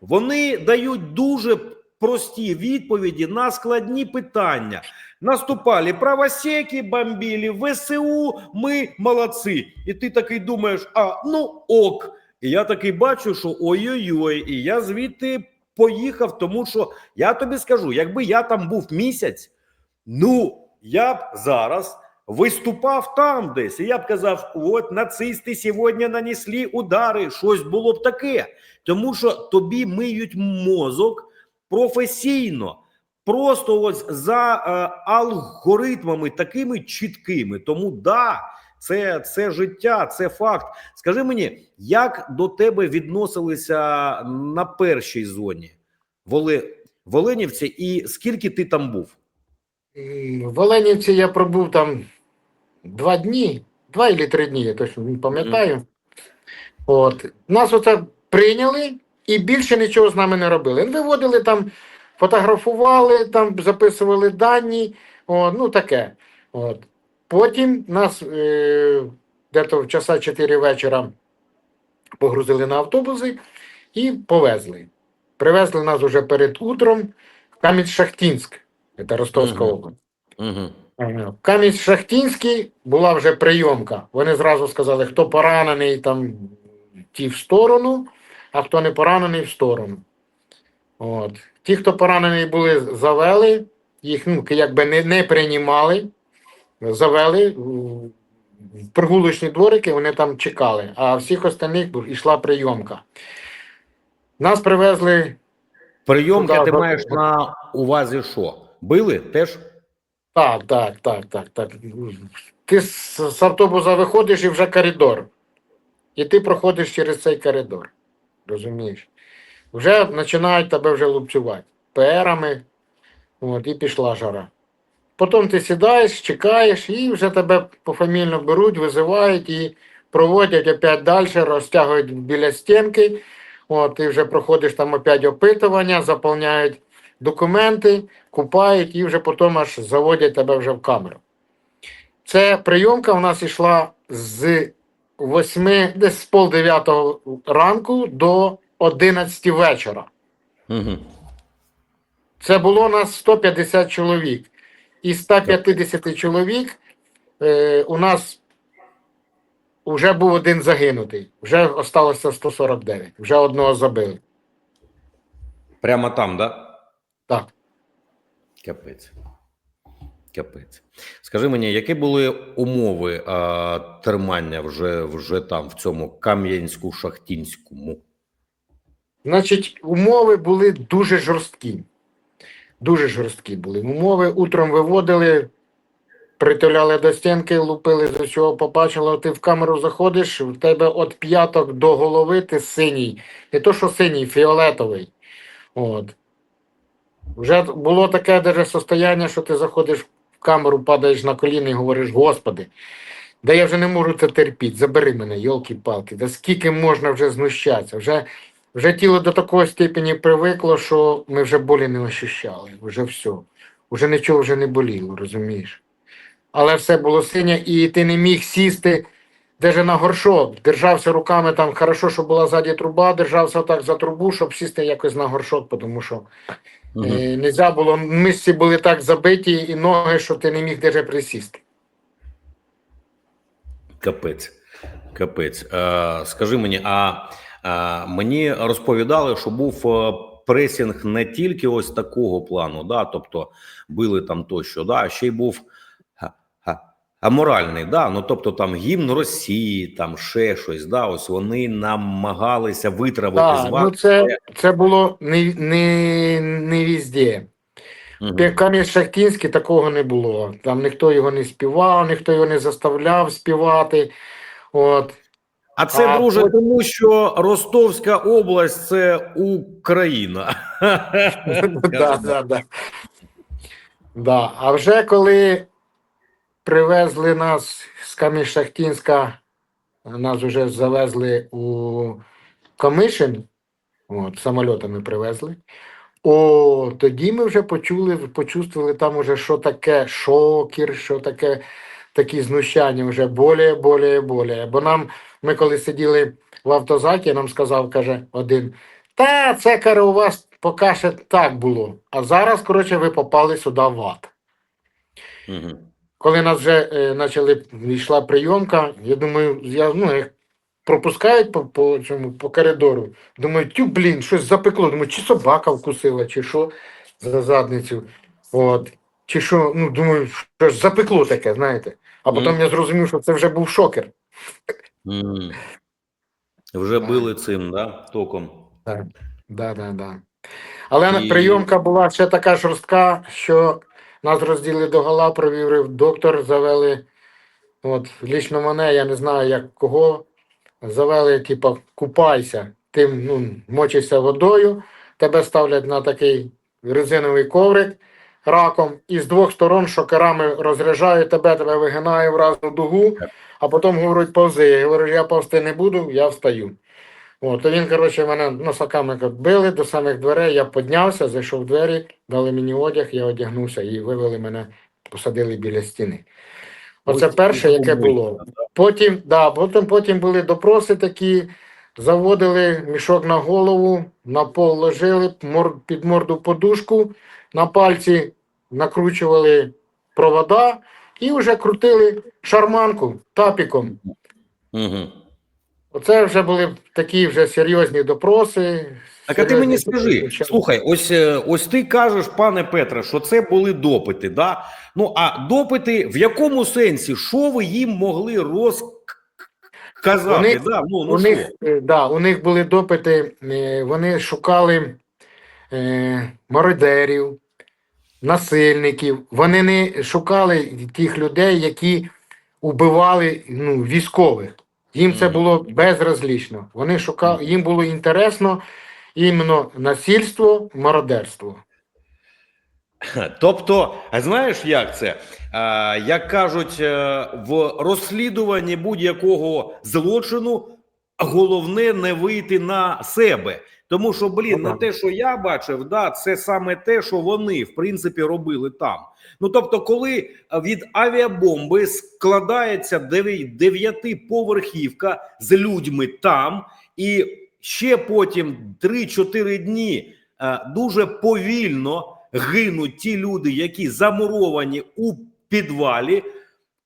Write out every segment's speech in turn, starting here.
Вони дають дуже прості відповіді на складні питання. Наступали правосеки, бомбили, ВСУ, ми молодці. І ти такий думаєш, а ну ок. І я такий бачу, що ой-ой-ой, і я звідти поїхав, тому що я тобі скажу, якби я там був місяць, ну я б зараз виступав там десь, і я б казав: от нацисти сьогодні нанесли удари, щось було б таке. Тому що тобі миють мозок професійно, просто ось за е, алгоритмами такими чіткими. Тому да, це, це життя, це факт. Скажи мені, як до тебе відносилися на першій зоні Воле, в Оленівці, і скільки ти там був? В Оленівці я пробув там два дні, два і три дні, я точно не пам'ятаю. От. Нас оце прийняли і більше нічого з нами не робили. Виводили там, фотографували, там записували дані, от, ну таке. От. Потім нас е, десь в часа 4 вечора погрузили на автобуси і повезли. Привезли нас уже перед утром в Кам'янськ-Шахтінськ, це Ростовська область. Угу. Ага. Кам'янськ-Шахтінський була вже прийомка. Вони зразу сказали, хто поранений, там ті в сторону, а хто не поранений в сторону. От. Ті, хто поранений були, завели, їх ну, якби не, не приймали, завели в прогулочні дворики, вони там чекали, а всіх остальних йшла прийомка. Нас привезли Прийомки Ну, да, ти маєш на увазі що? Били теж? Так, так, так, так, так. Ти з, автобуса виходиш і вже коридор. І ти проходиш через цей коридор. Розумієш? Вже починають тебе вже лупцювати перами. От, і пішла жара. Потім ти сідаєш, чекаєш, і вже тебе пофамільно беруть, визивають і проводять опять далі, розтягують біля стінки. От, ти вже проходиш там опять опитування, заповняють документи, купають і вже потім аж заводять тебе вже в камеру. Це прийомка у нас йшла з 8, десь з пол 9 ранку до 11 вечора. Угу. Це було нас 150 чоловік. Із 150 чоловік е, у нас вже був один загинутий. Вже осталося 149. Вже одного забили. Прямо там, да? Так. Капець. Капець. Скажи мені, які були умови а, тримання вже, вже там, в цьому Кам'янську-Шахтінському? Значить, умови були дуже жорсткі. Дуже жорсткі були. Умови утром виводили, притуляли до стінки, лупили з усього, побачили, ти в камеру заходиш, в тебе від п'яток до голови ти синій. Не то, що синій, фіолетовий. От. Вже було таке даже состояння, що ти заходиш в камеру, падаєш на коліна і говориш, Господи, да я вже не можу це терпіти, забери мене, йолки-палки, да скільки можна вже знущатися? Вже вже тіло до такої степені привикло, що ми вже болі не ощущали. Вже все. Вже нічого вже не боліло, розумієш? Але все було синє, і ти не міг сісти навіть на горшок. Держався руками там, хорошо, що була ззаді труба, держався так за трубу, щоб сісти якось на горшок, тому що Угу. е, нельзя було, мишці були так забиті і ноги, що ти не міг даже присісти. Капець. Капець. Е, скажи мені, а е, мені розповідали, що був е, пресінг не тільки ось такого плану, да, тобто били там тощо, да, а ще й був аморальний, да, ну тобто там гімн Росії, там ще щось, да, ось вони намагалися витравити з Так, вас. ну це, це було не, не, не везде. Мгм. В Кам'янськ-Шахтінській такого не було. Там ніхто його не співав, ніхто його не заставляв співати. От. А це, А друже, потім- тому що Ростовська область це Україна. да, да, да. Да. А вже коли привезли нас з Кам'янськ-Шахтінська, нас вже завезли у Комишин, от, самольотами привезли. О, тоді ми вже почули, почувствували там уже, що таке шокер, що таке такі знущання вже более, более, более. Бо нам, ми коли сиділи в автозакі, нам сказав, каже, один, Та це каже, у вас поки ще так було. А зараз, коротше, ви попали сюди в ад. Угу. Коли нас вже е, почали, йшла прийомка, я думаю, я, ну, як пропускають по, по цьому по коридору. Думаю, тю, блін, щось запекло. Думаю, чи собака вкусила, чи що за задницю. От. Чи що, ну, думаю, що ж запекло таке, знаєте. А потім Мгм. я зрозумів, що це вже був шокер. М. Вже били цим, да, током. Так, да, да, да. Але І- прийомка була ще така жорстка, що нас розділи до гола, провірив доктор, завели. От, лічно мене, я не знаю, як кого, завели, типу, купайся, ти ну, мочишся водою, тебе ставлять на такий резиновий коврик раком, і з двох сторон шокерами розряджають тебе, тебе вигинає в разну дугу, а потім говорять, повзи. Я говорю, я повзти не буду, я встаю. От, то він, коротше, мене носаками як били до самих дверей, я піднявся, зайшов в двері, дали мені одяг, я одягнувся і вивели мене, посадили біля стіни. Оце перше, яке було. Потім, да, потім, потім були допроси такі, заводили мішок на голову, на пол ложили, мор, під морду подушку, на пальці накручували провода і вже крутили шарманку тапіком. Угу. Оце вже були такі вже серйозні допроси. Так, а ти мені скажи, слухай, ось е, ось ти кажеш, пане Петре, що це були допити, да? Ну а допити в якому сенсі? Що ви їм могли розказати? У них- да? Ну, ну у них, е, да, у них були допити, е, вони шукали е, мародерів, насильників. Вони не шукали тих людей, які убивали ну, військових. Їм це було безразлічно. Вони шукали, їм було інтересно іменно насильство, мародерство. Тобто, а знаєш, як це? А, як кажуть, е, в розслідуванні будь-якого злочину головне не вийти на себе. Тому що, блін, Ну, на те, що я бачив, да, це саме те, що вони в принципі робили там. Ну тобто, коли від авіабомби складається дев'ятиповерхівка з людьми там, і ще потім 3-4 дні е, дуже повільно гинуть ті люди, які замуровані у підвалі.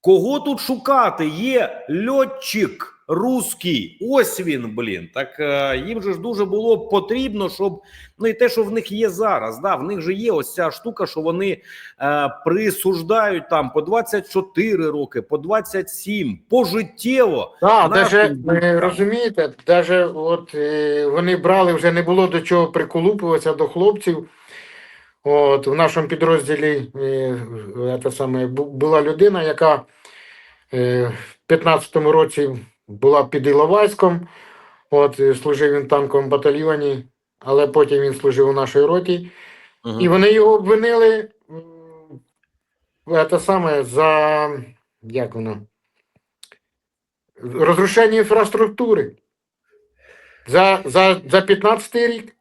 Кого тут шукати? Є льотчик руський. Ось він, блін. Так е, їм же ж дуже було потрібно, щоб ну і те, що в них є зараз. Да, в них же є ось ця штука, що вони е, присуждають там по 24 роки, по 27, пожиттєво. Нашим даже розумієте, даже от е, вони брали, вже не було до чого приколупуватися до хлопців. От в нашому підрозділі е, е, саме, була людина, яка в 15-му році була під Іловайськом. От служив він в танковому батальйоні, але потім він служив у нашій роті. Мгм. І вони його обвинили те саме за як воно? Розрушення інфраструктури. За, за, за 15 рік.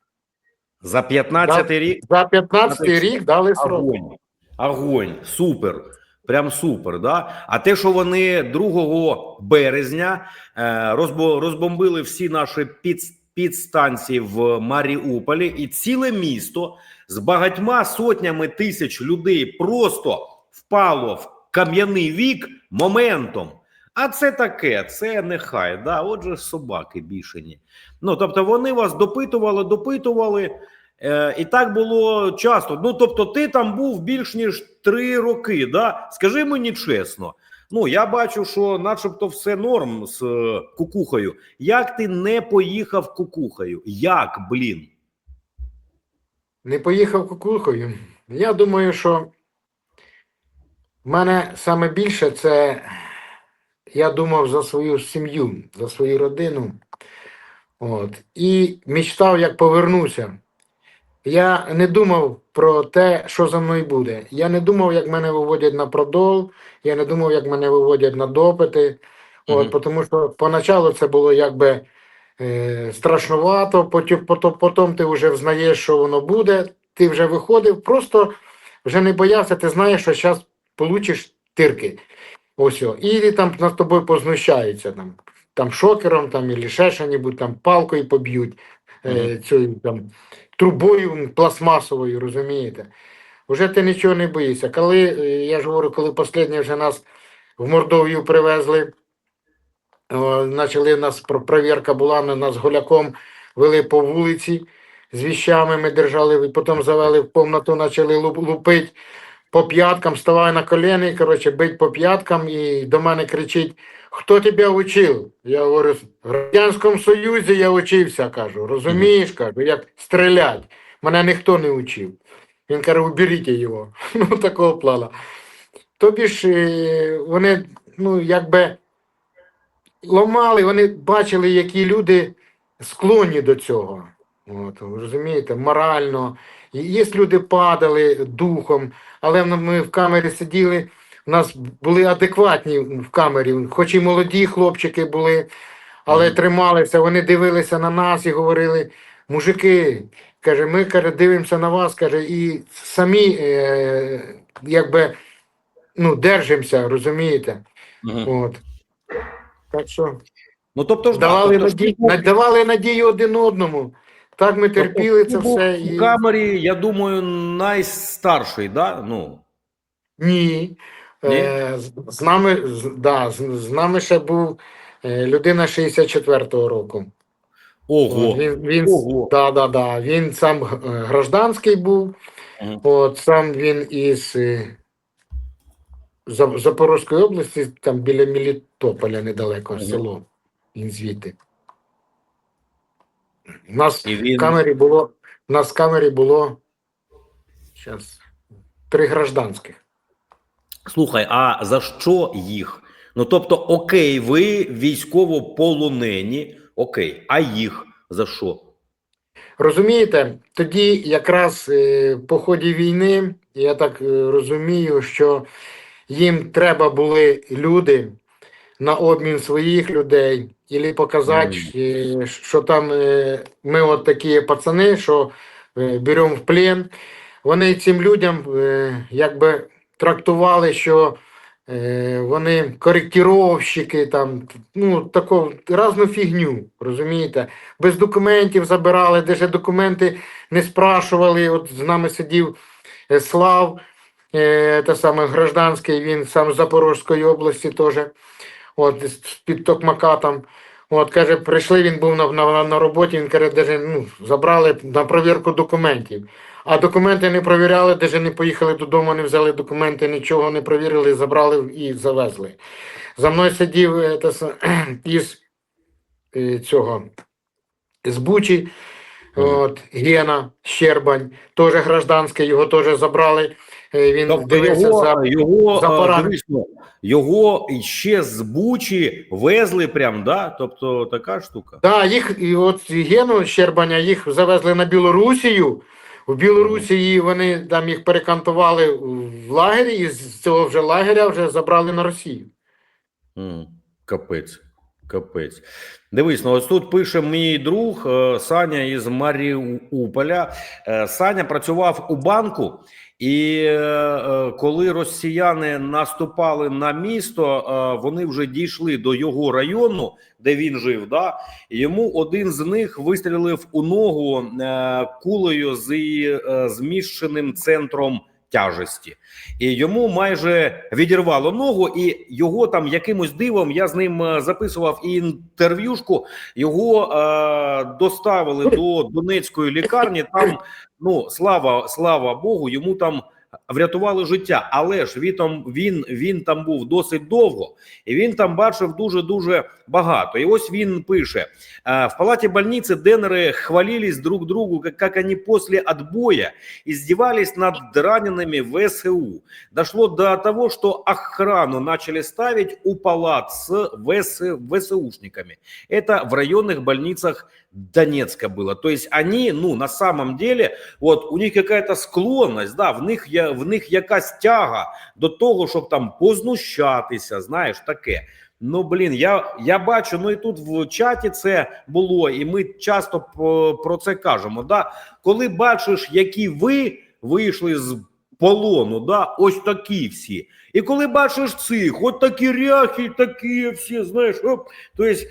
За 15 рік За 15 Значить, рік дали срок. Огонь. Огонь. Супер. Прям супер. Да? А те, що вони 2 березня е, розбомбили всі наші під, підстанції в Маріуполі, і ціле місто з багатьма сотнями тисяч людей просто впало в кам'яний вік моментом. А це таке, це нехай. Да? Отже, собаки бішені. Ну тобто вони вас допитували, допитували. Е, і так було часто. Ну тобто, ти там був більш ніж три роки. Да? Скажи мені чесно. Ну я бачу, що, начебто, все норм з е, кукухою. Як ти не поїхав кукухою? Як, блін? Не поїхав кукухою. Я думаю, що в мене саме більше це я думав за свою сім'ю, за свою родину. От. І мечтав, як повернуся. Я не думав про те, що за мною буде. Я не думав, як мене виводять на продол, я не думав, як мене виводять на допити. От, Мгм. Тому що поначалу це було якби е, страшнувато, потім, потім, потім ти вже взнаєш, що воно буде, ти вже виходив, просто вже не боявся, ти знаєш, що зараз получиш тирки. Ось о. І там над тобою познущаються, там, там шокером, там, і ще що-небудь, там палкою поб'ють. Е, цією там трубою пластмасовою, розумієте? Вже ти нічого не боїшся. Коли, е, я ж говорю, коли останнє вже нас в Мордовію привезли, почали нас про- провірка була, на нас голяком вели по вулиці з віщами ми держали, потім завели в кімнату, почали лупити по п'яткам, ставай на коліни, коротше, бить по п'яткам і до мене кричить, хто тебе учив? Я говорю, в Радянському Союзі я учився, кажу, розумієш, кажу, як стрілять. Мене ніхто не учив. Він каже, уберіть його. Ну, такого плана. Тобі ж е, вони, ну, якби ламали, вони бачили, які люди склонні до цього. От, розумієте, морально. Є люди падали духом, але ми в камері сиділи, у нас були адекватні в камері, хоч і молоді хлопчики були, але трималися, вони дивилися на нас і говорили: мужики, каже, ми каже, дивимося на вас, каже, і самі е, якби ну, держимося, розумієте? Мгм. От. Так що Ну тобто ж да, давали, тобто надію, ти був- давали надію один одному. Так ми терпіли це все. У камері, я думаю, найстарший, да? Ну, Ні. Ні? Е, з, нами, да, з, з нами ще був е, людина 64-го року. ого. От, він, він, Ого. да, да, да, він сам е, гражданський був, Мгм. от, сам він із е, Зап- області, там біля Мелітополя недалеко Мгм. село. Він звідти. У нас І в він... камері було, у нас в камері було щас, три гражданських. Слухай, а за що їх? Ну тобто, окей, ви військово-полонені, окей, а їх за що? Розумієте, тоді якраз е, по ході війни, я так е, розумію, що їм треба були люди на обмін своїх людей, і показати, е, що там е, ми от такі пацани, що е, беремо в плен. Вони цим людям якби трактували, що вони коректировщики, там, ну, таку разну фігню, розумієте? без документів забирали, де ж документи не спрашували. От з нами сидів Слав, те саме гражданський, він сам з Запорізької області теж, от, з- під Токмака там. От, каже, прийшли, він був на, на, на роботі, він каже, даже, ну, забрали на перевірку документів. А документи не провіряли, даже не поїхали додому, не взяли документи, нічого не провірили, забрали і завезли. За мною сидів е, із е, цього з Бучі, от, Гена Щербань, теж гражданський, його теж забрали. Е, Він Тобто дивився його, за. його, за а, дивись, ну, його ще з Бучі везли прям, да? Тобто така штука. Да, їх, і от Гену Щербаня їх завезли на Білорусію. В Білорусі вони там їх перекантували в лагері, і з цього вже лагеря вже забрали на Росію. М, Капець. Капець. Дивись, ну ось тут пише мій друг е, Саня із Маріуполя. Е, Саня працював у банку, і е, е, коли росіяни наступали на місто, е, вони вже дійшли до його району, де він жив. Да? Йому один з них вистрілив у ногу кулею з зміщеним центром тяжесті і йому майже відірвало ногу, і його там якимось дивом я з ним записував інтерв'юшку. Його е, доставили до Донецької лікарні. Там ну слава слава Богу, йому там врятували життя. Але ж він там він, він там був досить довго, і він там бачив дуже дуже багато. І ось він пише: е, в палаті больниці денери хвалились друг другу, как, как они после отбоя издевались над ранеными ВСУ. Дошло до того, что охрану начали ставить у палат с ВС, ВСУшниками. Это в районных больницах Донецка было. То есть они, ну, на самом деле, вот у них какая-то склонность, да, в них, я, в них якась тяга до того, щоб там познущатися, знаєш, таке. Ну, блін, я, я бачу, ну і тут в чаті це було, і ми часто про, це кажемо. Да? Коли бачиш, які ви вийшли з полону, да, ось такі всі. І коли бачиш цих, от такі ряхи, такі всі, знаєш, оп, тобто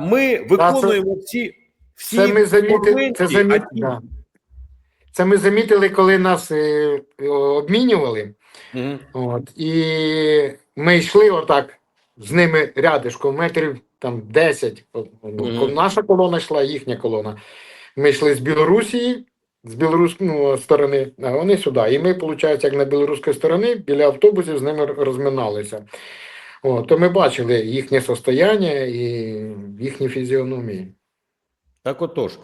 ми виконуємо всі, Всі Це ми замітили, це, конвенції, замі... а ті- да. це ми замітили, коли нас е, е, обмінювали. Мгм. От, і ми йшли отак з ними рядишком, метрів там 10. От, ну, Наша колона йшла, їхня колона. Ми йшли з Білорусі, з білоруської сторони, а вони сюди. І ми, виходить, як на білоруській стороні, біля автобусів з ними розминалися. От, то ми бачили їхнє состояння і їхні фізіономії. Так отож.